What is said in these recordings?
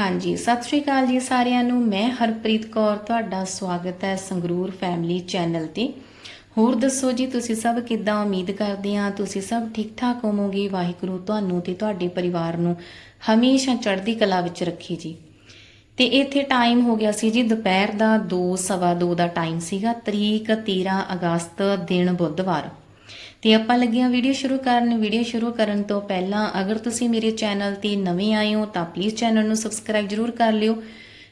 ਹਾਂਜੀ, ਸਤਿ ਸ਼੍ਰੀ ਅਕਾਲ ਜੀ ਸਾਰਿਆਂ ਨੂੰ। ਮੈਂ ਹਰਪ੍ਰੀਤ ਕੌਰ, ਤੁਹਾਡਾ ਸਵਾਗਤ ਹੈ ਸੰਗਰੂਰ ਫੈਮਿਲੀ ਚੈਨਲ ਤੇ। ਹੋਰ ਦੱਸੋ ਜੀ, ਤੁਸੀਂ ਸਭ ਕਿੱਦਾਂ ਉਮੀਦ ਕਰਦੇ ਆ ਤੁਸੀਂ ਸਭ ਠੀਕ ਠਾਕ ਹੋਵੋਗੇ? ਵਾਹਿਗੁਰੂ ਤੁਹਾਨੂੰ ਤੇ ਤੁਹਾਡੇ ਪਰਿਵਾਰ ਨੂੰ ਹਮੇਸ਼ਾ ਚੜ੍ਹਦੀ ਕਲਾ ਵਿੱਚ ਰੱਖੀ ਜੀ। ਤੇ ਇੱਥੇ ਟਾਈਮ ਹੋ ਗਿਆ ਸੀ ਜੀ, ਦੁਪਹਿਰ ਦਾ 2:15 ਦਾ ਟਾਈਮ ਸੀਗਾ। ਤਰੀਕ 13 ਅਗਸਤ, ਦਿਨ ਬੁੱਧਵਾਰ। ਤੇ ਆਪਾਂ ਲੱਗਿਆ ਵੀਡੀਓ ਸ਼ੁਰੂ ਕਰਨ। ਵੀਡੀਓ ਸ਼ੁਰੂ ਕਰਨ ਤੋਂ ਪਹਿਲਾਂ ਅਗਰ ਤੁਸੀਂ ਮੇਰੇ ਚੈਨਲ ਤੇ ਨਵੇਂ ਆਏ ਹੋ ਤਾਂ ਪਲੀਜ਼ ਚੈਨਲ ਨੂੰ ਸਬਸਕ੍ਰਾਈਬ ਜਰੂਰ ਕਰ ਲਿਓ।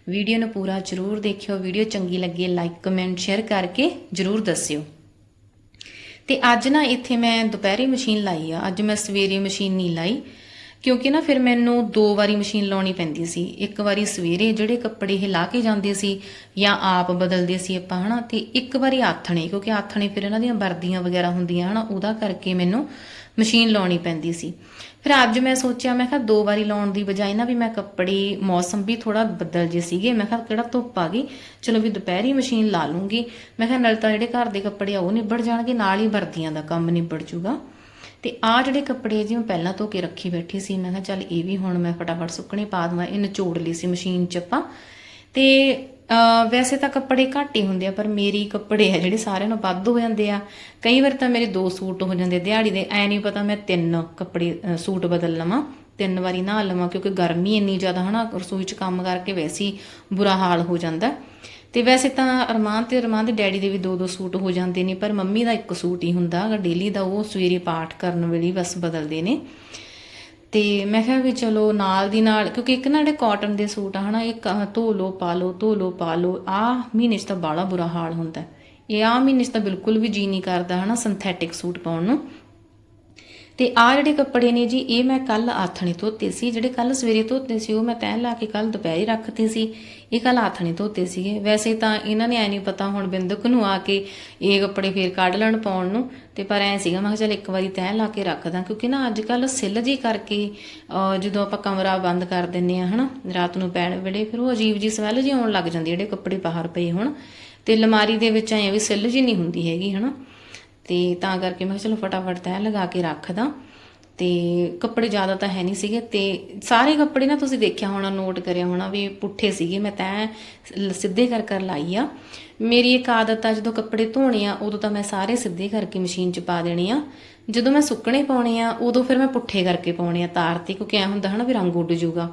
ਵੀਡੀਓ ਨੂੰ ਪੂਰਾ ਜਰੂਰ ਦੇਖਿਓ। ਵੀਡੀਓ ਚੰਗੀ ਲੱਗੇ ਲਾਈਕ ਕਮੈਂਟ ਸ਼ੇਅਰ ਕਰਕੇ ਜਰੂਰ ਦੱਸਿਓ। ਤੇ ਅੱਜ ਨਾ ਇੱਥੇ ਮੈਂ ਦੁਪਹਿਰੇ ਮਸ਼ੀਨ ਲਾਈ ਆ। ਅੱਜ ਮੈਂ ਸਵੇਰੇ ਮਸ਼ੀਨ ਨਹੀਂ ਲਾਈ। ਕਿਉਂਕਿ ਨਾ ਫਿਰ ਮੈਨੂੰ ਦੋ ਵਾਰੀ ਮਸ਼ੀਨ ਲਾਉਣੀ ਪੈਂਦੀ ਸੀ। ਇੱਕ ਵਾਰੀ ਸਵੇਰੇ ਜਿਹੜੇ ਕੱਪੜੇ ਇਹ ਲਾ ਕੇ ਜਾਂਦੇ ਸੀ ਜਾਂ ਆਪ ਬਦਲਦੇ ਸੀ ਆਪਾਂ, ਹਨਾ? ਤੇ ਇੱਕ ਵਾਰੀ ਆਥਣੇ, ਕਿਉਂਕਿ ਆਥਣੇ ਫਿਰ ਇਹਨਾਂ ਦੀਆਂ ਵਰਦੀਆਂ ਵਗੈਰਾ ਹੁੰਦੀਆਂ, ਹਨਾ? ਉਹਦਾ ਕਰਕੇ ਮੈਨੂੰ ਮਸ਼ੀਨ ਲਾਉਣੀ ਪੈਂਦੀ ਸੀ। ਫਿਰ ਅੱਜ ਮੈਂ ਸੋਚਿਆ, ਮੈਂ ਕਿਹਾ ਦੋ ਵਾਰੀ ਲਾਉਣ ਦੀ ਬਜਾਏ ਨਾ ਵੀ ਮੈਂ ਕੱਪੜੇ ਮੌਸਮ ਵੀ ਥੋੜਾ ਬੱਦਲ ਜੇ ਸੀਗੇ। ਮੈਂ ਕਿਹਾ ਕਿਹੜਾ ਧੁੱਪ ਆ ਗਈ? ਚਲੋ ਵੀ ਦੁਪਹਿਰੀ ਮਸ਼ੀਨ ਲਾ ਲੂੰਗੀ। ਮੈਂ ਕਿਹਾ, ਨਾਲ ਤਾਂ ਜਿਹੜੇ ਘਰ ਦੇ ਕੱਪੜੇ ਆ ਉਹ ਨਿਬੜ ਜਾਣਗੇ, ਨਾਲ ਹੀ ਵਰਦੀਆਂ ਦਾ ਕੰਮ ਨਿਬੜ ਜੂਗਾ। ਤੇ ਆ ਜਿਹੜੇ ਕੱਪੜੇ ਜੀ ਮੈਂ ਪਹਿਲਾਂ ਧੋ ਕੇ ਰੱਖੀ ਬੈਠੀ ਸੀ, ਮੈਂ ਕਿਹਾ ਚੱਲ ਇਹ ਵੀ ਹੁਣ ਮੈਂ ਫਟਾਫਟ ਸੁੱਕਣੇ ਪਾ ਦਵਾਂ ਇਹ ਨਿਚੋੜ ਲਈ ਸੀ ਮਸ਼ੀਨ 'ਚ ਆਪਾਂ। ਤੇ ਵੈਸੇ ਤਾਂ ਕੱਪੜੇ ਘੱਟ ਹੀ ਹੁੰਦੇ ਆ, ਪਰ ਮੇਰੀ ਕੱਪੜੇ ਆ ਜਿਹੜੇ ਸਾਰਿਆਂ ਨੂੰ ਵੱਧ ਹੋ ਜਾਂਦੇ ਆ। ਕਈ ਵਾਰ ਤਾਂ ਮੇਰੇ ਦੋ ਸੂਟ ਹੋ ਜਾਂਦੇ ਦਿਹਾੜੀ ਦੇ, ਐ ਨਹੀਂ ਪਤਾ ਮੈਂ ਤਿੰਨ ਕੱਪੜੇ ਸੂਟ ਬਦਲ ਲਵਾਂ, ਤਿੰਨ ਵਾਰੀ ਨਹਾ ਲਵਾਂ, ਕਿਉਂਕਿ ਗਰਮੀ ਇੰਨੀ ਜ਼ਿਆਦਾ ਹਨਾ, ਰਸੋਈ 'ਚ ਕੰਮ ਕਰਕੇ ਵੈਸੇ ਹੀ ਬੁਰਾ ਹਾਲ ਹੋ ਜਾਂਦਾ। ਤੇ ਵੈਸੇ ਤਾਂ ਅਰਮਾਨ ਤੇ ਅਰਮਾਨ ਦੇ ਡੈਡੀ ਦੇ ਵੀ ਦੋ ਦੋ ਸੂਟ ਹੋ ਜਾਂਦੇ ਨੇ, ਪਰ ਮੰਮੀ ਦਾ ਇੱਕ ਸੂਟ ਹੀ ਹੁੰਦਾ, ਅਗਰ ਡੇਲੀ ਦਾ ਉਹ ਸਵੇਰੇ ਪਾਠ ਕਰਨ ਵੇਲੇ ਬਸ ਬਦਲਦੇ ਨੇ। ਤੇ ਮੈਂ ਕਿਹਾ ਵੀ ਚਲੋ ਨਾਲ ਦੀ ਨਾਲ, ਕਿਉਂਕਿ ਇੱਕ ਨਾ ਜਿਹੜੇ ਕਾਟਨ ਦੇ ਸੂਟ ਆ ਹਨਾ, ਇੱਕ ਆਹ ਧੋ ਲੋ ਪਾ ਲੋ ਧੋ ਲੋ ਪਾ ਲੋ ਆ ਮਹੀਨੇ 'ਚ ਤਾਂ ਬਾਲਾ ਬੁਰਾ ਹਾਲ ਹੁੰਦਾ। ਇਹ ਆ ਮਹੀਨੇ 'ਚ ਤਾਂ ਬਿਲਕੁਲ ਵੀ ਜੀ ਨਹੀਂ ਕਰਦਾ ਹਨਾ ਸਿੰਥੈਟਿਕ ਸੂਟ ਪਾਉਣ ਨੂੰ। ਤੇ ਆ ਜਿਹੜੇ ਕੱਪੜੇ ਨੇ ਜੀ, ਇਹ ਮੈਂ ਕੱਲ ਆਥਣੇ ਧੋਤੇ ਸੀ। ਜਿਹੜੇ ਕੱਲ ਸਵੇਰੇ ਧੋਤੇ ਸੀ, ਉਹ ਮੈਂ ਤੈਅ ਲਾ ਕੇ ਕੱਲ ਦੁਪਹਿਰੇ ਰੱਖਤੇ ਸੀ। ਇਹ ਕੱਲ ਆਥਣੇ ਧੋਤੇ ਸੀਗੇ। ਵੈਸੇ ਤਾਂ ਇਹਨਾਂ ਨੇ ਐ ਨਹੀਂ ਪਤਾ ਹੁਣ ਬਿੰਦਕ ਨੂੰ ਆ ਕੇ ਇਹ ਕੱਪੜੇ ਫੇਰ ਕੱਢ ਲੈਣ ਪਾਉਣ ਨੂੰ। ਤੇ ਪਰ ਐ ਸੀਗਾ, ਮੈਂ ਕਿਹਾ ਚੱਲ ਇੱਕ ਵਾਰੀ ਤੈਅ ਲਾ ਕੇ ਰੱਖਦਾ। ਕਿਉਂਕਿ ਨਾ ਅੱਜ ਕੱਲ ਸਿੱਲ ਜੀ ਕਰਕੇ ਜਦੋਂ ਆਪਾਂ ਕਮਰਾ ਬੰਦ ਕਰ ਦਿੰਨੇ ਆ ਹਨਾ, ਰਾਤ ਨੂੰ ਪੈਣ ਵੇਲੇ, ਫਿਰ ਉਹ ਅਜੀਬ ਜੀ ਸਮੈਲ ਜੀ ਆਉਣ ਲੱਗ ਜਾਂਦੀ ਜਿਹੜੇ ਕੱਪੜੇ ਬਾਹਰ ਪਏ ਹੁਣ। ਤੇ ਲਮਾਰੀ ਦੇ ਵਿੱਚ ਐ ਵੀ ਸਿੱਲ ਜੀ ਨਹੀਂ ਹੁੰਦੀ ਹੈਗੀ, ਹਨਾ। ਤੇ ਤਾਂ ਕਰਕੇ ਮੈਂ ਕਿਹਾ ਚਲੋ ਫਟਾਫਟ ਤੈਅ ਲਗਾ ਕੇ ਰੱਖਦਾ। ਤੇ ਕੱਪੜੇ ਜ਼ਿਆਦਾ ਤਾਂ ਹੈ ਨਹੀਂ ਸੀਗੇ ਤੇ ਸਾਰੇ ਕੱਪੜੇ ਨਾ ਤੁਸੀਂ ਦੇਖਿਆ ਹੋਣਾ ਨੋਟ ਕਰਿਆ ਹੋਣਾ ਵੀ ਪੁੱਠੇ ਸੀਗੇ। ਮੈਂ ਤੈਅ ਸਿੱਧੇ ਕਰ ਕਰ ਲਾਈ ਆ। ਮੇਰੀ ਇੱਕ ਆਦਤ ਆ ਜਦੋਂ ਕੱਪੜੇ ਧੋਣੇ ਆ, ਉਦੋਂ ਤਾਂ ਮੈਂ ਸਾਰੇ ਸਿੱਧੇ ਕਰਕੇ ਮਸ਼ੀਨ 'ਚ ਪਾ ਦੇਣੇ ਆ। ਜਦੋਂ ਮੈਂ ਸੁੱਕਣੇ ਪਾਉਣੇ ਆ, ਉਦੋਂ ਫਿਰ ਮੈਂ ਪੁੱਠੇ ਕਰਕੇ ਪਾਉਣੇ ਆ ਤਾਰ ਤੇ, ਕਿਉਂਕਿ ਐ ਹੁੰਦਾ ਹਨਾ ਵੀ ਰੰਗ ਉੱਡ ਜਾਊਗਾ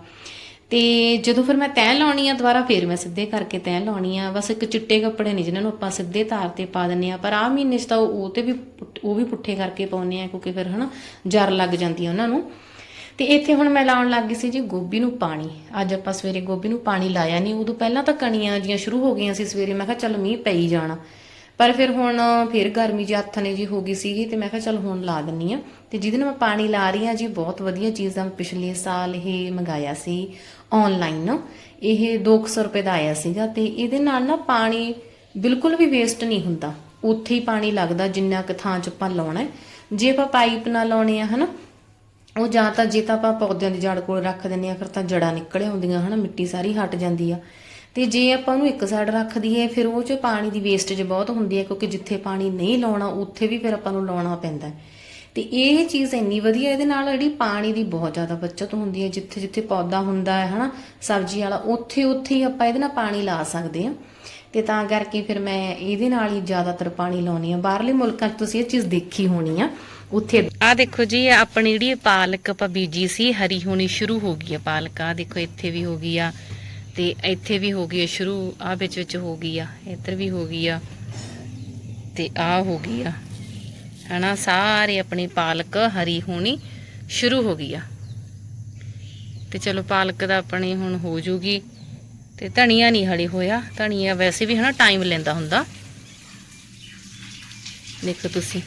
ਤੇ ਜਦੋਂ ਫਿਰ ਮੈਂ ਤੈਅ ਲਾਉਣੀ ਆ ਦੁਬਾਰਾ, ਫਿਰ ਮੈਂ ਸਿੱਧੇ ਕਰਕੇ ਤੈਅ ਲਾਉਣੀ ਆ। ਬਸ ਇੱਕ ਚਿੱਟੇ ਕੱਪੜੇ ਨੇ ਜਿਨ੍ਹਾਂ ਨੂੰ ਆਪਾਂ ਸਿੱਧੇ ਤਾਰ ਤੇ ਪਾ ਦਿੰਨੇ ਆ। ਪਰ ਆਹ ਮਹੀਨੇ 'ਚ ਤਾਂ ਉਹ ਉਹ ਤੇ ਵੀ ਪੁੱਠ- ਉਹ ਵੀ ਪੁੱਠੇ ਕਰਕੇ ਪਾਉਨੇ ਆ, ਕਿਉਂਕਿ ਫਿਰ ਹਨਾ ਜਰ ਲੱਗ ਜਾਂਦੀ ਆ ਉਹਨਾਂ ਨੂੰ। ਤੇ ਇੱਥੇ ਹੁਣ ਮੈਂ ਲਾਉਣ ਲੱਗ ਗਈ ਸੀ ਜੀ ਗੋਭੀ ਨੂੰ ਪਾਣੀ। ਅੱਜ ਆਪਾਂ ਸਵੇਰੇ ਗੋਭੀ ਨੂੰ ਪਾਣੀ ਲਾਇਆ ਨਹੀਂ ਉਦੋਂ ਪਹਿਲਾਂ ਤਾਂ ਕਣੀਆਂ ਜੀਆਂ ਸ਼ੁਰੂ ਹੋ ਗਈਆਂ ਸੀ ਸਵੇਰੇ। ਮੈਂ ਕਿਹਾ ਚੱਲ ਮੀਂਹ ਪਈ ਜਾਣਾ। ਪਰ ਫਿਰ ਹੁਣ ਫਿਰ ਗਰਮੀ ਜੀ ਹੱਥ ਨੇ ਜੀ ਹੋ ਗਈ ਸੀਗੀ ਤੇ ਮੈਂ ਕਿਹਾ ਚੱਲ ਹੁਣ ਲਾ ਦਿੰਨੀ ਆ। ਤੇ ਜਿਹਦੇ ਨਾਲ ਮੈਂ ਪਾਣੀ ਲਾ ਰਹੀ ਆ ਜੀ, ਬਹੁਤ ਵਧੀਆ ਚੀਜ਼ ਆ। ਮੈਂ ਪਿਛਲੇ ਸਾਲ ਇਹ ਮੰਗਾਇਆ ਸੀ ਆਨਲਾਈਨ ਇਹ 200 ਰੁਪਏ ਦਾ ਆਇਆ ਸੀਗਾ ਤੇ ਇਹਦੇ ਨਾਲ ਨਾ ਪਾਣੀ ਬਿਲਕੁਲ ਵੀ ਵੇਸਟ ਨਹੀਂ ਹੁੰਦਾ। ਉੱਥੇ ਹੀ ਪਾਣੀ ਲੱਗਦਾ ਜਿੰਨਾ ਕੁ ਥਾਂ 'ਚ ਆਪਾਂ ਲਾਉਣਾ ਜੇ ਆਪਾਂ ਪਾਈਪ ਨਾਲ ਲਾਉਣੇ ਆ, ਹਨਾ, ਉਹ ਜਾਂ ਤਾਂ ਜੇ ਤਾਂ ਆਪਾਂ ਪੌਦਿਆਂ ਦੀ ਜੜ ਕੋਲ ਰੱਖ ਦਿੰਨੇ ਆ, ਫਿਰ ਤਾਂ ਜੜਾਂ ਨਿਕਲ ਆਉਂਦੀਆਂ, ਹਨਾ, ਮਿੱਟੀ ਸਾਰੀ ਹਟ ਜਾਂਦੀ ਆ। ਤੇ ਜੇ ਆਪਾਂ ਉਹਨੂੰ ਇੱਕ ਸਾਈਡ ਰੱਖ ਦਈਏ, ਫਿਰ ਉਹ 'ਚ ਪਾਣੀ ਦੀ ਵੇਸਟੇਜ ਬਹੁਤ ਹੁੰਦੀ ਹੈ, ਕਿਉਂਕਿ ਜਿੱਥੇ ਪਾਣੀ ਨਹੀਂ ਲਾਉਣਾ, ਉੱਥੇ ਵੀ ਫਿਰ ਆਪਾਂ ਨੂੰ ਲਾਉਣਾ ਪੈਂਦਾ ਹੈ। ਤੇ ਇਹ ਚੀਜ਼ ਇੰਨੀ ਵਧੀਆ, ਇਹਦੇ ਨਾਲ ਜਿਹੜੀ ਪਾਣੀ ਦੀ ਬਹੁਤ ਜ਼ਿਆਦਾ ਬਚਤ ਹੁੰਦੀ ਹੈ, ਜਿੱਥੇ ਜਿੱਥੇ ਪੌਦਾ ਹੁੰਦਾ ਹੈ, ਹਨਾ, ਸਬਜ਼ੀ ਵਾਲਾ, ਉੱਥੇ ਉੱਥੇ ਹੀ ਆਪਾਂ ਇਹਦੇ ਨਾਲ ਪਾਣੀ ਲਾ ਸਕਦੇ ਹਾਂ। ਤੇ ਤਾਂ ਕਰਕੇ ਫਿਰ ਮੈਂ ਇਹਦੇ ਨਾਲ ਹੀ ਜ਼ਿਆਦਾਤਰ ਪਾਣੀ ਲਾਉਣੀ ਆ ਬਾਹਰਲੇ ਮੁਲਕਾਂ 'ਚ ਤੁਸੀਂ ਇਹ ਚੀਜ਼ ਦੇਖੀ ਹੋਣੀ ਆ, ਉੱਥੇ ਆ ਦੇਖੋ ਜੀ ਆਪਣੀ ਜਿਹੜੀ ਪਾਲਕ ਆਪਾਂ ਬੀਜੀ ਸੀ, ਹਰੀ ਹੋਣੀ ਸ਼ੁਰੂ ਹੋ ਗਈ ਆ ਪਾਲਕ। ਆ ਦੇਖੋ, ਇੱਥੇ ਵੀ ਹੋ ਗਈ ਆ। ਤੇ ਇੱਥੇ ਵੀ ਹੋ ਗਈ ਆ, ਸ਼ੁਰੂ ਆ ਵਿੱਚ ਵਿੱਚ ਹੋ ਗਈ ਆ, ਇੱਧਰ ਵੀ ਹੋ ਗਈ ਆ ਤੇ ਆ ਹੋ ਗਈ ਆ। ਹਨਾ, ਸਾਰੇ ਆਪਣੀ ਪਾਲਕ ਹਰੀ ਹੋਣੀ ਸ਼ੁਰੂ ਹੋ ਗਈ ਆ। ਤੇ ਚਲੋ ਪਾਲਕ ਦਾ ਆਪਣੀ ਹੁਣ ਹੋ ਜੂਗੀ ਤੇ ਧਨੀਆ ਨਹੀਂ ਹਲੇ ਹੋਇਆ, ਧਨੀਆ ਵੈਸੇ ਵੀ ਹਨਾ ਟਾਈਮ ਲੈਂਦਾ ਹੁੰਦਾ। ਦੇਖੋ ਤੁਸੀਂ।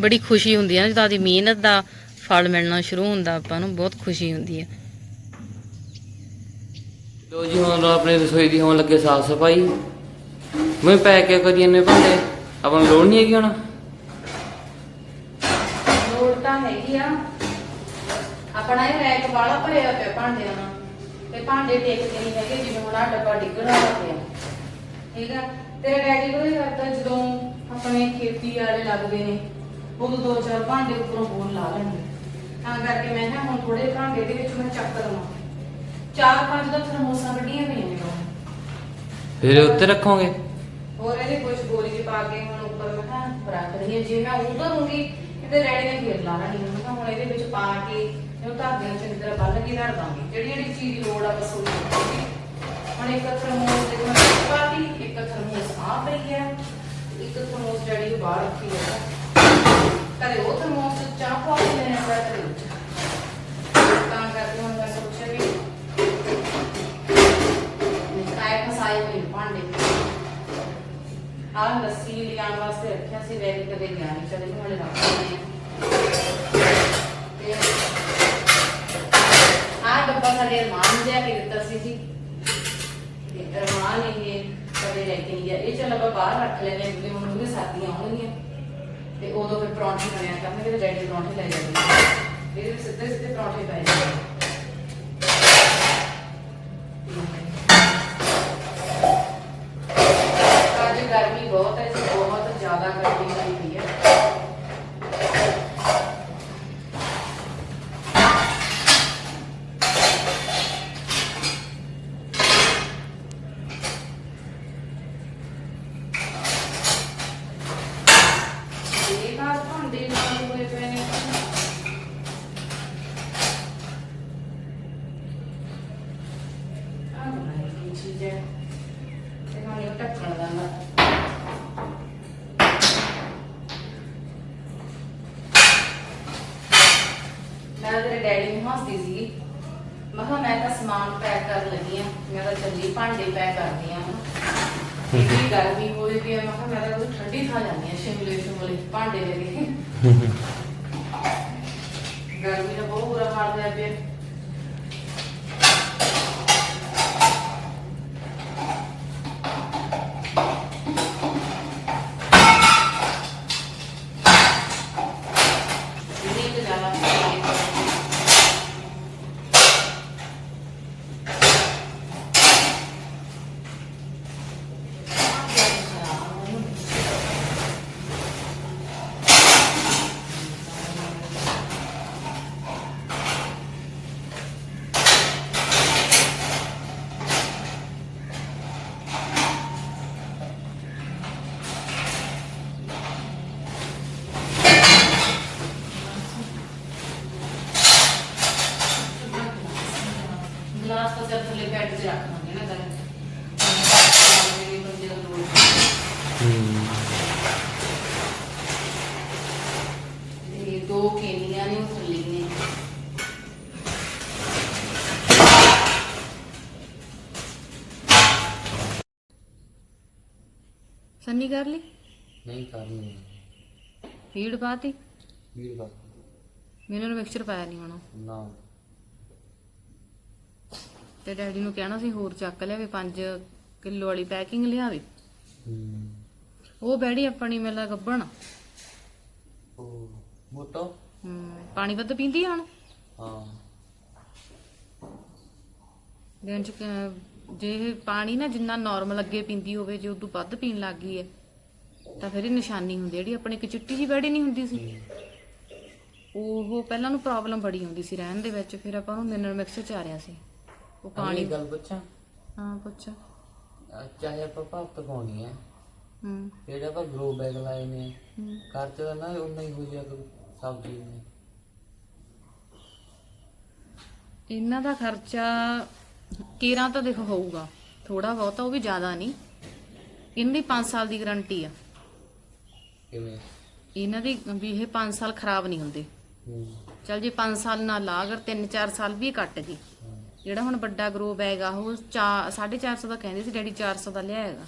ਬੜੀ ਖੁਸ਼ੀ ਹੁੰਦੀ ਹੈ ਜਦੋਂ ਆਦੀ ਮਿਹਨਤ ਦਾ ਫਲ ਮਿਲਣਾ ਸ਼ੁਰੂ ਹੁੰਦਾ, ਆਪਾਂ ਨੂੰ ਬਹੁਤ ਖੁਸ਼ੀ ਹੁੰਦੀ ਹੈ ਲੋ ਜੀ, ਹੁਣ ਆਪਣੇ ਰਸੋਈ ਦੀ ਹੋਣ ਲੱਗੇ ਸਾਫ਼ ਸਫ਼ਾਈ। ਮੈਂ ਪੈ ਕੇ ਕਰੀ ਇਹਨੇ ਭਾਂਡੇ। ਆਪਾਂ ਨੂੰ ਲੋੜ ਨਹੀਂ ਹੈਗੀ ਹੁਣ? ਲੋੜ ਤਾਂ ਹੈਗੀ ਆ। ਆਪਣਾ ਇਹ ਰੈਕ ਵਾਲਾ ਭਰਿਆ ਪਿਆ ਭਾਂਡਿਆਂ ਨਾਲ। ਤੇ ਭਾਂਡੇ ਟੇਕਦੇ ਨਹੀਂ ਹੈਗੇ, ਜਿਵੇਂ ਹੁਣ ਆ ਡੱਬਾ ਡਿੱਗਣਾ ਪਿਆ। ਠੀਕ ਆ? ਤੇਰੇ ਡੈਡੀ ਕੋਲ ਕਰਦਾ ਜਦੋਂ ਆਪਣੇ ਖੇਤੀ ਵਾਲੇ ਲੱਗਦੇ ਨੇ, ਉਦੋਂ ਦੋ ਚਾਰ ਭਾਂਡੇ ਉੱਪਰੋਂ ਹੋਰ ਲਾ ਲੈਂਦੇ ਤਾਂ ਕਰਕੇ ਮੈਂ ਕਿਹਾ ਹੁਣ ਥੋੜੇ ਭਾਂਡੇ ਦੇ ਵਿੱਚ ਮੈਂ ਚੱਕ ਲਵਾਂ। ਚਾਰ ਪੰਜ ਦਾ ਥਰਮੋਸਾਂ ਕੱਢੀਆਂ ਪਈਆਂ ਨੇ ਉਹ। ਫਿਰ ਇਹ ਉੱਤੇ ਰੱਖੋਗੇ? ਹੋਰ ਇਹਦੇ ਕੁਝ ਬੋਰੀ ਚ ਪਾ ਕੇ ਹੁਣ ਉੱਪਰ ਮੈਂ ਕਿਹਾ ਰੱਖ ਰਹੀ ਹਾਂ ਜੇ ਮੈਂ ਉਧਰ ਹੁੰਗੀ ਕਿਤੇ ਰੈਡੀ ਨੇ ਫੇਰ ਲਾ ਲੈਣੀ। ਮੈਂ ਕਿਹਾ ਹੁਣ ਇਹਦੇ ਵਿੱਚ ਪਾ ਕੇ ਇਹਨੂੰ ਧਾਗੇ ਨਾਲ ਚੰਗੀ ਤਰ੍ਹਾਂ ਬੰਨ ਕੇ ਰੱਖ ਦਾਂਗੇ। ਜਿਹੜੀ ਜਿਹੜੀ ਚੀਜ਼ ਦੀ ਲੋੜ ਆ ਬਸ ਉਹ ਰੱਖਾਂਗੇ। ਹੁਣ ਇੱਕ ਥਰਮੋਸ ਦੇ ਮੈਂ ਪਾਤੀ ਇੱਕ ਥਰਮੋਸ ਆ ਪਈ ਹੈ ਇੱਕ ਥਰਮੋਸ ਜਿਹੜੀ ਉਹ ਬਾਹਰ ਰੱਖੀ ਹੈ ਕਦੇ ਉਹ ਥਰਮੋਸ ਚ ਚਾਹ ਪਾ ਕੇ ਲੈਣਾ ਕਦੇ ਉਹ 'ਚ। ਤਾਂ ਕਰਕੇ ਹੁਣ ਮੈਂ ਸੋਚਿਆ ਵੀ ਕਾਇ ਫਸਾਏ ਹੋਏ ਨੇ ਭਾਂਡੇ ਆਹ ਲੱਸੀ ਲਿਆਉਣ ਵਾਸਤੇ ਰੱਖਿਆ ਸੀ ਵੈਰੀ ਕਦੇ ਗਿਆ ਨਹੀਂ ਚਲੇ ਹੁਣ ਰੱਖ ਲੈਂਦੇ ਹਾਂ ਤੇ ਡੱਬਾ ਸਾਡੇ ਅਰਮਾਨ ਜਿਹਾ ਕਿ ਦਿੱਤਾ ਸੀ ਜੀ। ਤੇ ਅਰਮਾਨ ਇਹ ਕਦੇ ਲੈ ਕੇ ਨਹੀਂ ਗਿਆ ਇਹ ਚੱਲ ਆਪਾਂ ਬਾਹਰ ਰੱਖ ਲੈਂਦੇ ਹਾਂ, ਕਿਉਂਕਿ ਹੁਣ ਉਹਦੇ ਸਰਦੀਆਂ ਆਉਣਗੀਆਂ ਤੇ ਉਦੋਂ ਫਿਰ ਪਰੌਂਠੇ ਬਣਿਆ ਕਰਨਗੇ ਤੇ ਡੈਡੀ ਪਰੌਂਠੇ ਲੈ ਜਾਂਦੇ ਇਹਦੇ ਸਿੱਧੇ ਸਿੱਧੇ ਪਰੌਂਠੇ ਪੈ ਜਾਂਦੇ ਅੱਜ ਗਰਮੀ ਬਹੁਤ ਹੈ ਜੀ ਬਹੁਤ ਜ਼ਿਆਦਾ ਗਰਮੀ ਹੋਈ ਪਈ ਹੈ ਇਹ ਬਾਤ ਭਾਂਡੇ ਨਾਲ ਹੋਏ ਪਏ ਨੇ ਆਹ ਬਣਾਈ ਕੀ ਚੀਜ਼ ਹੈ ਤੇ ਹੁਣ ਇਹ ਢੱਕਣ ਦਾ ਨਾ। ਮੈਂ ਤੇਰੇ ਡੈਡੀ ਨੂੰ ਹੱਸਦੀ ਸੀ ਮੈਂ ਕਿਹਾ ਮੈਂ ਤਾਂ ਸਮਾਨ ਪੈਕ ਕਰਨ ਲੱਗੀ ਆ ਮੈਂ ਤਾਂ ਚੱਲੀ ਭਾਂਡੇ ਪੈਕ ਕਰਦੀ ਆ ਇੰਨੀ ਗਰਮੀ ਹੋਈ ਆ ਮੈਂ ਕਿਹਾ ਮੈਂ ਤਾਂ ਕੋਈ ਠੰਡੀ ਥਾਂ ਜਾਂਦੀ ਆ ਸ਼ਿਮਲੇ ਸ਼ਿਮਲੇ ਭਾਂਡੇ ਲੈ ਕੇ। ਗਰਮੀ ਦਾ ਬਹੁਤ ਬੁਰਾ ਹਾਲ ਹੋਇਆ ਪਿਆ ਨਹੀਂ ਤੇ ਜ਼ਿਆਦਾ ਗਲਾਸ ਤਾਂ ਜਦ ਥੱਲੇ ਬੈੱਡ 'ਚ ਰੱਖ ਦਾਂਗੇ ਨਾ ਗਰਮ ਮੇਰੇ ਬੰਦੇ ਦਾ ਲੋੜ ਤੇ ਦੋ ਕੇਨੀਆਂ ਨੇ ਉਹ ਥੱਲੇ ਨੇ। ਸੰਨੀ ਕਰ ਲਈ? ਨਹੀਂ ਕਰਨੀ ਫੀਡ ਪਾਤੀ ਵੀਰ ਬਾ ਮੈਨੂੰ ਨੂੰ ਮਿਕਸਚਰ ਪਾਇਆ ਨਹੀਂ ਹੁਣ। ਨਾ। ਤੇ ਡੈਡੀ ਨੂੰ ਕਹਿਣਾ ਸੀ ਹੋਰ ਚੱਕ ਲਿਆਵੇ 5 ਕਿਲੋ ਵਾਲੀ ਪੈਕਿੰਗ ਲਿਆਵੇ। ਹੂੰ। ਉਹ ਬੈੜੀ ਆਪਣੀ ਮੇਲਾ ਗੱਬਣ ਉਹ ਮੋਟੋ? ਹਮ, ਪਾਣੀ ਵੱਧ ਪੀਂਦੀ ਆ ਹੁਣ? ਹਾਂ। ਦਿਨ ਚ ਕ- ਜੇ ਇਹ ਪਾਣੀ ਨਾ ਜਿੰਨਾ ਨਾਰਮਲ ਅੱਗੇ ਪੀਂਦੀ ਹੋਵੇ ਜੇ ਉਦੋਂ ਵੱਧ ਪੀਣ ਲੱਗ ਗਈ ਹੈ ਤਾਂ ਫਿਰ ਇਹ ਨਿਸ਼ਾਨੀ ਹੁੰਦੀ ਹੈ ਜਿਹੜੀ ਆਪਣੀ ਇੱਕ ਚਿੱਟੀ ਜੀ ਬੈੜੀ ਨਹੀਂ ਹੁੰਦੀ ਸੀ। ਉਹ ਪਹਿਲਾਂ ਨੂੰ ਪ੍ਰੋਬਲਮ ਬੜੀ ਹੁੰਦੀ ਸੀ ਰਹਿਣ ਦੇ ਵਿੱਚ ਫਿਰ ਆਪਾਂ ਨੂੰ ਮਿਨਰਲ ਮਿਕਸਚਰ ਚ ਆ ਰਿਹਾ ਸੀ। ਉਹ ਪਾਣੀ ਗੱਲ ਪੁੱਛਾਂ? ਹਾਂ ਪੁੱਛ। ਅਹ ਚਾਹੇ ਆਪਾਂ ਭਗਤ ਪਾਉਣੀ ਹੈ। ਹੂੰ। ਜਿਹੜੇ ਆਪਾਂ ਗਰੋ ਬੈਗ ਲਾਏ ਨੇ। ਹੂੰ। ਦਾ ਨਾ ਉਨਾ ਹੀ ਹੋ ਜਾਇਆ ਕਰੂ ਸਬਜ਼ੀ ਨੇ। ਇਹਨਾਂ ਦਾ ਖਰਚਾ ਕੀਰਾਂ ਤਾਂ ਦੇਖੋ ਹੋਊਗਾ। ਥੋੜਾ ਬਹੁਤਾ ਉਹ ਵੀ ਜ਼ਿਆਦਾ ਨਹੀਂ। ਇਹਨਾਂ ਦੀ 5 ਸਾਲ ਦੀ ਗਾਰੰਟੀ ਆ। ਕਿਵੇਂ? ਇਹਨਾਂ ਦੀ ਵੀ ਇਹ 5 ਸਾਲ ਖਰਾਬ ਨਹੀਂ ਹੁੰਦੇ। ਹੂੰ। ਚਲ ਜੇ 5 ਸਾਲ ਨਾ ਲਾ ਅਗਰ 3-4 ਸਾਲ ਵੀ ਕੱਟ ਗਏ। ਜਿਹੜਾ ਹੁਣ ਵੱਡਾ ਗਰੋ ਬੈਗ ਆ ਉਹ 450 ਦਾ ਕਹਿੰਦੇ ਸੀ, ਡੈਡੀ 400 ਦਾ ਲਿਆ ਹੈਗਾ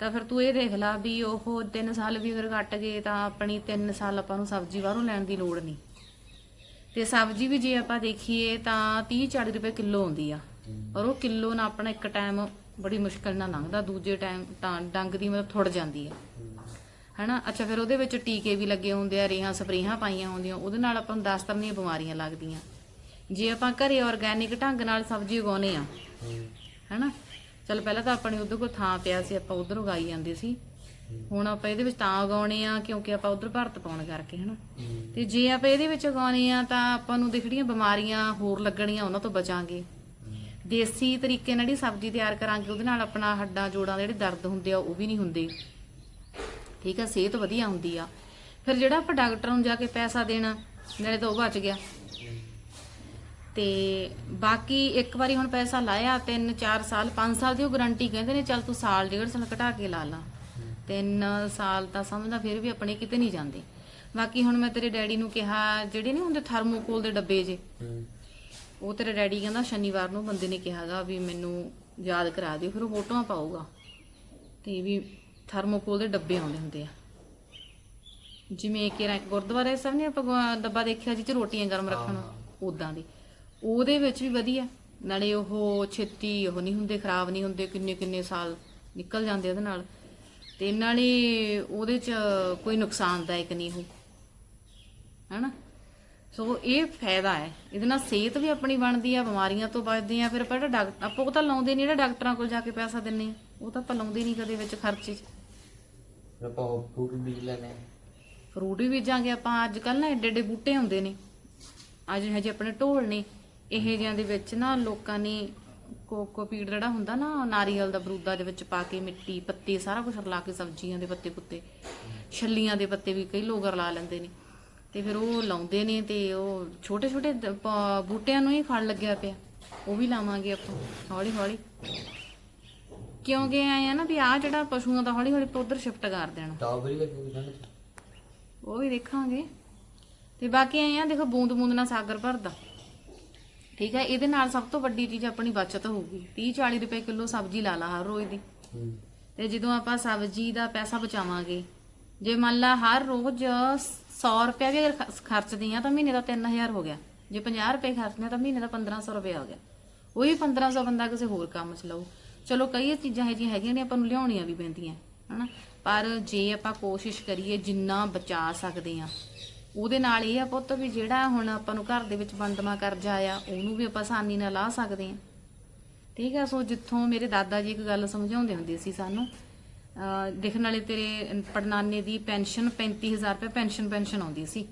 ਤਾਂ ਫਿਰ ਤੂੰ ਇਹ ਦੇਖ ਲਾ ਵੀ ਉਹ 3 ਸਾਲ ਵੀ ਅਗਰ ਕੱਟ ਗਏ ਤਾਂ ਆਪਣੀ 3 ਸਾਲ ਆਪਾਂ ਨੂੰ ਸਬਜ਼ੀ ਬਾਹਰੋਂ ਲੈਣ ਦੀ ਲੋੜ ਨਹੀਂ। ਤੇ ਸਬਜ਼ੀ ਵੀ ਜੇ ਆਪਾਂ ਦੇਖੀਏ ਤਾਂ 30-40 ਰੁਪਏ ਕਿਲੋ ਆਉਂਦੀ ਆ। ਔਰ ਉਹ ਕਿਲੋ ਨਾਲ ਆਪਣਾ ਇੱਕ ਟਾਈਮ ਬੜੀ ਮੁਸ਼ਕਲ ਨਾਲ ਲੰਘਦਾ, ਦੂਜੇ ਟਾਈਮ ਤਾਂ ਡੰਗ ਦੀ ਮਤਲਬ ਥੁੜ ਜਾਂਦੀ ਹੈ ਹਨਾ? ਅੱਛਾ, ਫਿਰ ਉਹਦੇ ਵਿੱਚ ਟੀਕੇ ਵੀ ਲੱਗੇ ਹੁੰਦੇ ਆ, ਰੇਹਾਂ, ਸਪਰੇਹਾਂ ਪਾਈਆਂ ਹੁੰਦੀਆਂ, ਉਹਦੇ ਨਾਲ ਆਪਾਂ ਨੂੰ 10 ਤਰ੍ਹਾਂ ਦੀਆਂ ਬਿਮਾਰੀਆਂ ਲੱਗਦੀਆਂ। ਜੇ ਆਪਾਂ ਘਰੇ ਆਰਗੈਨਿਕ ਢੰਗ ਨਾਲ ਸਬਜ਼ੀ ਉਗਾਉਨੇ ਆ ਹੂੰ, ਹੈਨਾ? ਚਲ ਪਹਿਲਾਂ ਤਾਂ ਆਪਾਂ ਆਪਣੀ ਉਧਰ ਕੋਲ ਥਾਂ ਪਿਆ ਸੀ, ਆਪਾਂ ਉਧਰ ਉਗਾਈ ਜਾਂਦੇ ਸੀ। ਹੁਣ ਆਪਾਂ ਇਹਦੇ ਵਿੱਚ ਤਾਂ ਉਗਾਉਣੇ ਆ, ਕਿਉਂਕਿ ਆਪਾਂ ਉਧਰ ਭਾਰਤ ਪਾਉਣ ਕਰਕੇ, ਹਨਾ? ਤੇ ਜੇ ਆਪਾਂ ਇਹਦੇ ਵਿੱਚ ਉਗਾਉਣੇ ਆ, ਤਾਂ ਆਪਾਂ ਨੂੰ ਜਿਹੜੀਆਂ ਬਿਮਾਰੀਆਂ ਹੋਰ ਲੱਗਣੀਆਂ, ਉਹਨਾਂ ਤੋਂ ਬਚਾਂਗੇ। ਦੇਸੀ ਤਰੀਕੇ ਨਾਲ ਜਿਹੜੀ ਸਬਜ਼ੀ ਤਿਆਰ ਕਰਾਂਗੇ, ਉਹਦੇ ਨਾਲ ਆਪਣਾ ਹੱਡਾਂ, ਜੋੜਾਂ ਦੇ ਜਿਹੜੇ ਦਰਦ ਹੁੰਦੇ ਆ, ਉਹ ਵੀ ਨਹੀਂ ਹੁੰਦੇ। ਠੀਕ ਆ, ਸਿਹਤ ਵਧੀਆ ਹੁੰਦੀ ਆ। ਫਿਰ ਜਿਹੜਾ ਆਪਾਂ ਡਾਕਟਰ ਨੂੰ ਜਾ ਕੇ ਪੈਸਾ ਦੇਣਾ, ਨਾਲੇ ਤਾਂ ਉਹ ਬਚ ਗਿਆ। ਤੇ ਬਾਕੀ ਇੱਕ ਵਾਰੀ ਹੁਣ ਪੈਸਾ ਲਾਇਆ 3 4 ਸਾਲ 5 ਸਾਲ ਦੀ ਉਹ ਗਾਰੰਟੀ ਕਹਿੰਦੇ ਨੇ ਚੱਲ ਤੂੰ ਸਾਲ ਡੇਢ ਸਾਲ ਘਟਾ ਕੇ ਲਾ ਲਾ। 3 ਸਾਲ ਤਾਂ ਸਮਝਦਾ ਫਿਰ ਵੀ ਆਪਣੇ ਕਿਤੇ ਨਹੀਂ ਜਾਂਦੇ। ਬਾਕੀ ਹੁਣ ਮੈਂ ਤੇਰੇ ਡੈਡੀ ਨੂੰ ਕਿਹਾ ਜਿਹੜੇ ਨਹੀਂ ਹੁੰਦੇ ਥਰਮੋਕੋਲ ਦੇ ਡੱਬੇ ਜੇ ਉਹ ਤੇਰਾ ਡੈਡੀ ਕਹਿੰਦਾ ਸ਼ਨੀਵਾਰ ਨੂੰ ਬੰਦੇ ਨੇ ਕਿਹਾਗਾ ਵੀ ਮੈਨੂੰ ਯਾਦ ਕਰਾ ਦਿਓ ਫਿਰ ਉਹ ਫੋਟੋਆਂ ਪਾਊਗਾ। ਤੇ ਵੀ ਥਰਮੋਕੋਲ ਦੇ ਡੱਬੇ ਆਉਂਦੇ ਹੁੰਦੇ ਆ। ਜਿਵੇਂ ਕਿ ਗੁਰਦੁਆਰੇ ਸਾਹਿਬ ਨੇ ਆਪਾਂ ਡੱਬਾ ਦੇਖਿਆ ਜਿਹ ਚ ਰੋਟੀਆਂ ਗਰਮ ਰੱਖਣ ਉਦਾਂ ਦੀ। ਉਹਦੇ ਵਿੱਚ ਵੀ ਵਧੀਆ। ਨਾਲੇ ਉਹ ਛੇਤੀ ਉਹ ਨਹੀਂ ਹੁੰਦੇ ਖਰਾਬ ਨਹੀਂ ਹੁੰਦੇ ਕਿੰਨੇ ਕਿੰਨੇ ਸਾਲ ਨਿਕਲ ਜਾਂਦੇ ਉਹਦੇ ਨਾਲ। ਤੇ ਨਾਲੇ ਉਹਦੇ ਚ ਕੋਈ ਨੁਕਸਾਨਦਾਇਕ ਨਹੀਂ ਉਹ। ਹੈਨਾ? ਸੋ ਇਹ ਫਾਇਦਾ ਹੈ। ਇਹਦੇ ਨਾਲ ਸਿਹਤ ਵੀ ਆਪਣੀ ਬਣਦੀ ਆ ਬਿਮਾਰੀਆਂ ਤੋਂ ਬਚਦੇ ਆ ਫਿਰ ਆਪਾਂ ਜਿਹੜਾ ਡਾਕਟਰ ਆਪਾਂ ਉਹ ਤਾਂ ਲਾਉਂਦੇ ਨਹੀਂ ਜਿਹੜਾ ਡਾਕਟਰਾਂ ਕੋਲ ਜਾ ਕੇ ਪੈਸਾ ਦਿੰਨੇ ਉਹ ਤਾਂ ਆਪਾਂ ਲਾਉਂਦੇ ਨਹੀਂ ਕਦੇ ਵਿੱਚ ਖਰਚੇ 'ਚ। ਆਪਾਂ ਫਰੂਟ ਬੀਜ ਲੈਣੇ ਫਰੂਟ ਵੀ ਬੀਜਾਂਗੇ ਆਪਾਂ। ਅੱਜ ਕੱਲ ਨਾ ਏਡੇ ਏਡੇ ਬੂਟੇ ਹੁੰਦੇ ਨੇ। ਅੱਜ ਹਜੇ ਆਪਣੇ ਢੋਲ ਨੇ। ਇਹ ਜਿਹਾਂ ਦੇ ਵਿੱਚ ਨਾ ਲੋਕਾਂ ਨੇ ਕੋਕੋਪੀਟ ਜਿਹੜਾ ਹੁੰਦਾ ਨਾ ਨਾਰੀਅਲ ਦਾ ਬਰੂਦਾ ਦੇ ਵਿੱਚ ਪਾ ਕੇ ਮਿੱਟੀ ਪੱਤੇ ਸਾਰਾ ਕੁਝ ਰਲਾ ਕੇ ਸਬਜ਼ੀਆਂ ਦੇ ਪੱਤੇ ਪੁੱਤੇ ਛੱਲੀਆਂ ਦੇ ਪੱਤੇ ਵੀ ਕਈ ਲੋਕ ਰਲਾ ਲੈਂਦੇ ਨੇ। ਤੇ ਫਿਰ ਉਹ ਲਾਉਂਦੇ ਨੇ ਤੇ ਉਹ ਛੋਟੇ ਛੋਟੇ ਬੂਟਿਆਂ ਨੂੰ ਹੀ ਫਲ ਲੱਗਿਆ ਪਿਆ। ਉਹ ਵੀ ਲਾਵਾਂਗੇ ਆਪਾਂ ਹੌਲੀ ਹੌਲੀ ਕਿਉਂਕਿ ਆਏ ਆ ਨਾ ਵੀ ਆ ਜਿਹੜਾ ਪਸ਼ੂਆਂ ਦਾ ਹੌਲੀ ਹੌਲੀ ਉਧਰ ਸ਼ਿਫਟ ਕਰ ਦੇਣਾ। ਸਟ੍ਰਾਬੇਰੀ ਲੱਗੂਗੀ ਠੰਡ ਚ ਉਹ ਵੀ ਦੇਖਾਂਗੇ। ਤੇ ਬਾਕੀ ਐਂ ਆ ਦੇਖੋ ਬੂੰਦ ਬੂੰਦ ਨਾਲ ਸਾਗਰ ਭਰਦਾ। ਠੀਕ ਹੈ? ਇਹਦੇ ਨਾਲ ਸਭ ਤੋਂ ਵੱਡੀ ਚੀਜ਼ ਆਪਣੀ ਬਚਤ ਹੋਊਗੀ। 30 40 ਰੁਪਏ ਕਿਲੋ ਸਬਜ਼ੀ ਲਾ ਲਾ ਹਰ ਰੋਜ਼ ਦੀ। ਤੇ ਜਦੋਂ ਆਪਾਂ ਸਬਜ਼ੀ ਦਾ ਪੈਸਾ ਬਚਾਵਾਂਗੇ ਜੇ ਮੰਨ ਲਾ ਹਰ ਰੋਜ਼ 100 ਰੁਪਏ ਵੀ ਖਰਚਦੇ ਆ ਤਾਂ ਮਹੀਨੇ ਦਾ 3000 ਹੋ ਗਿਆ। ਜੇ 50 ਰੁਪਏ ਖਰਚਦੇ ਆ ਤਾਂ ਮਹੀਨੇ ਦਾ 1500 ਰੁਪਏ ਹੋ ਗਿਆ। ਉਹੀ 1500 ਬੰਦਾ ਕਿਸੇ ਹੋਰ ਕੰਮ 'ਚ ਲਾਓ ਚਲੋ ਕਈ ਚੀਜ਼ਾਂ ਇਹ ਜਿਹੀਆਂ ਹੈਗੀਆਂ ਨੇ ਆਪਾਂ ਨੂੰ ਲਿਆਉਣੀਆਂ ਵੀ ਪੈਂਦੀਆਂ ਹਨਾ? ਪਰ ਜੇ ਆਪਾਂ ਕੋਸ਼ਿਸ਼ ਕਰੀਏ ਜਿੰਨਾ ਬਚਾ ਸਕਦੇ ਆ ਉਹਦੇ ਨਾਲ ਇਹ ਆ ਪੁੱਤ ਵੀ ਜਿਹੜਾ ਹੁਣ ਆਪਾਂ ਨੂੰ ਘਰ ਦੇ ਵਿੱਚ ਬੰਦਮਾ ਕਰਜ਼ਾ ਆ, ਉਹਨੂੰ ਵੀ ਆਪਾਂ ਆਸਾਨੀ ਨਾਲ ਲਾ ਸਕਦੇ ਆ ਠੀਕ ਹੈ ਸੋ ਜਿੱਥੋਂ ਮੇਰੇ ਦਾਦਾ ਜੀ ਇੱਕ ਗੱਲ ਸਮਝਾਉਂਦੇ ਹੁੰਦੇ ਸੀ ਸਾਨੂੰ ਦੇਖਣ ਵਾਲੇ ਤੇਰੇ ਪੜਨਾਨੇ ਦੀ ਪੈਨਸ਼ਨ 35000 ਰੁਪਏ ਪੈਨਸ਼ਨ ਪੈਨਸ਼ਨ ਆਉਂਦੀ ਸੀ।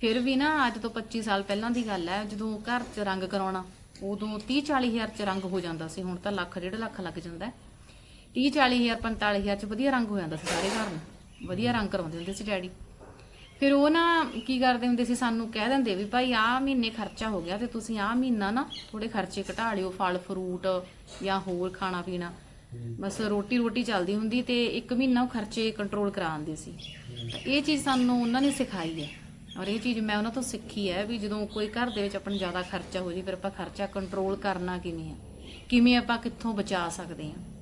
ਫਿਰ ਵੀ ਨਾ ਅੱਜ ਤੋਂ 25 ਸਾਲ ਪਹਿਲਾਂ ਦੀ ਗੱਲ ਹੈ ਜਦੋਂ ਘਰ 'ਚ ਰੰਗ ਕਰਾਉਣਾ, ਉਦੋਂ 30 40000 'ਚ ਰੰਗ ਹੋ ਜਾਂਦਾ ਸੀ, ਹੁਣ ਤਾਂ ਲੱਖ ਡੇਢ ਲੱਖ ਲੱਗ ਜਾਂਦਾ। 30 40000 45000 'ਚ ਵਧੀਆ ਰੰਗ ਹੋ ਜਾਂਦਾ ਸੀ ਸਾਰੇ ਘਰ ਨੂੰ, ਵਧੀਆ ਰੰਗ ਕਰਾਉਂਦੇ ਹੁੰਦੇ ਸੀ ਡੈਡੀ। ਫਿਰ ਉਹ ਨਾ ਕੀ ਕਰਦੇ ਹੁੰਦੇ ਸੀ, ਸਾਨੂੰ ਕਹਿ ਦਿੰਦੇ ਵੀ ਭਾਈ ਆਹ ਮਹੀਨੇ ਖਰਚਾ ਹੋ ਗਿਆ ਤੇ ਤੁਸੀਂ ਆਹ ਮਹੀਨਾ ਨਾ ਥੋੜੇ ਖਰਚੇ ਘਟਾ ਲਿਓ, ਫਲ ਫਰੂਟ ਜਾਂ ਹੋਰ ਖਾਣਾ ਪੀਣਾ। ਬਸ ਰੋਟੀ ਰੋਟੀ ਚੱਲਦੀ ਹੁੰਦੀ ਤੇ ਇੱਕ ਮਹੀਨਾ ਉਹ ਖਰਚੇ ਕੰਟਰੋਲ ਕਰਾਉਂਦੇ ਸੀ। ਤਾਂ ਇਹ ਚੀਜ਼ ਸਾਨੂੰ ਉਹਨਾਂ ਨੇ ਸਿਖਾਈ ਹੈ। ਔਰ ਇਹ ਚੀਜ਼ ਮੈਂ ਉਹਨਾਂ ਤੋਂ ਸਿੱਖੀ ਹੈ ਵੀ ਜਦੋਂ ਕੋਈ ਘਰ ਦੇ ਵਿੱਚ ਆਪਣਾ ਜ਼ਿਆਦਾ ਖਰਚਾ ਹੋ ਜੇ ਫਿਰ ਆਪਾਂ ਖਰਚਾ ਕੰਟਰੋਲ ਕਰਨਾ ਕਿਵੇਂ ਹੈ? ਕਿਵੇਂ ਆਪਾਂ ਕਿੱਥੋਂ ਬਚਾ ਸਕਦੇ ਹਾਂ?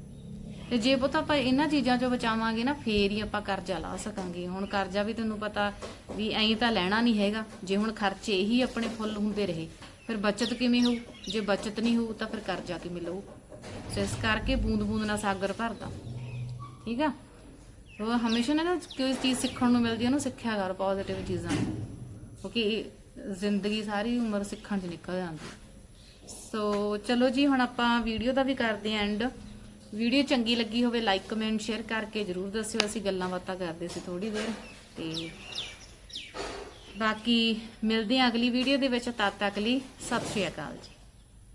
ਤੇ ਜੇ ਪੁੱਤ ਆਪਾਂ ਇਹਨਾਂ ਚੀਜ਼ਾਂ ਚੋਂ ਬਚਾਵਾਂਗੇ ਨਾ, ਫੇਰ ਹੀ ਆਪਾਂ ਕਰਜ਼ਾ ਲਾ ਸਕਾਂਗੇ। ਹੁਣ ਕਰਜ਼ਾ ਵੀ ਤੈਨੂੰ ਪਤਾ ਵੀ ਐਂ ਤਾਂ ਲੈਣਾ ਨਹੀਂ ਹੈਗਾ। ਜੇ ਹੁਣ ਖਰਚੇ ਇਹੀ ਆਪਣੇ ਫੁੱਲ ਹੁੰਦੇ ਰਹੇ, ਫਿਰ ਬਚਤ ਕਿਵੇਂ ਹੋਊ? ਜੇ ਬਚਤ ਨਹੀਂ ਹੋਊ, ਤਾਂ ਫਿਰ ਕਰਜ਼ਾ ਕਿਵੇਂ ਲਊ? ਸੋ ਇਸ ਕਰਕੇ ਬੂੰਦ ਬੂੰਦ ਨਾਲ ਸਾਗਰ ਭਰਦਾ। ਠੀਕ ਆ? ਸੋ ਹਮੇਸ਼ਾ ਨਾ ਕੋਈ ਚੀਜ਼ ਸਿੱਖਣ ਨੂੰ ਮਿਲਦੀ ਹੈ ਉਹਨੂੰ ਸਿੱਖਿਆ ਕਰ ਪੋਜ਼ਿਟਿਵ ਚੀਜ਼ਾਂ ਕਿਉਂਕਿ ਜ਼ਿੰਦਗੀ ਸਾਰੀ ਉਮਰ ਸਿੱਖਣ 'ਚ ਨਿਕਲ ਜਾਂਦੀ। ਸੋ ਚਲੋ ਜੀ, ਹੁਣ ਆਪਾਂ ਵੀਡੀਓ ਦਾ ਵੀ ਕਰਦੇ ਆਂ ਐਂਡ ਵੀਡੀਓ ਚੰਗੀ ਲੱਗੀ ਹੋਵੇ ਲਾਈਕ ਕਮੈਂਟ ਸ਼ੇਅਰ ਕਰਕੇ ਜਰੂਰ ਦੱਸਿਓ। ਅਸੀਂ ਗੱਲਾਂ ਬਾਤਾਂ ਕਰਦੇ ਸੀ ਥੋੜੀ ਦੇਰ ਤੇ ਬਾਕੀ ਮਿਲਦੇ ਹਾਂ ਅਗਲੀ ਵੀਡੀਓ ਦੇ ਵਿੱਚ। ਤਦ ਤੱਕ ਲਈ ਸਤਿ ਸ਼੍ਰੀ ਅਕਾਲ ਜੀ।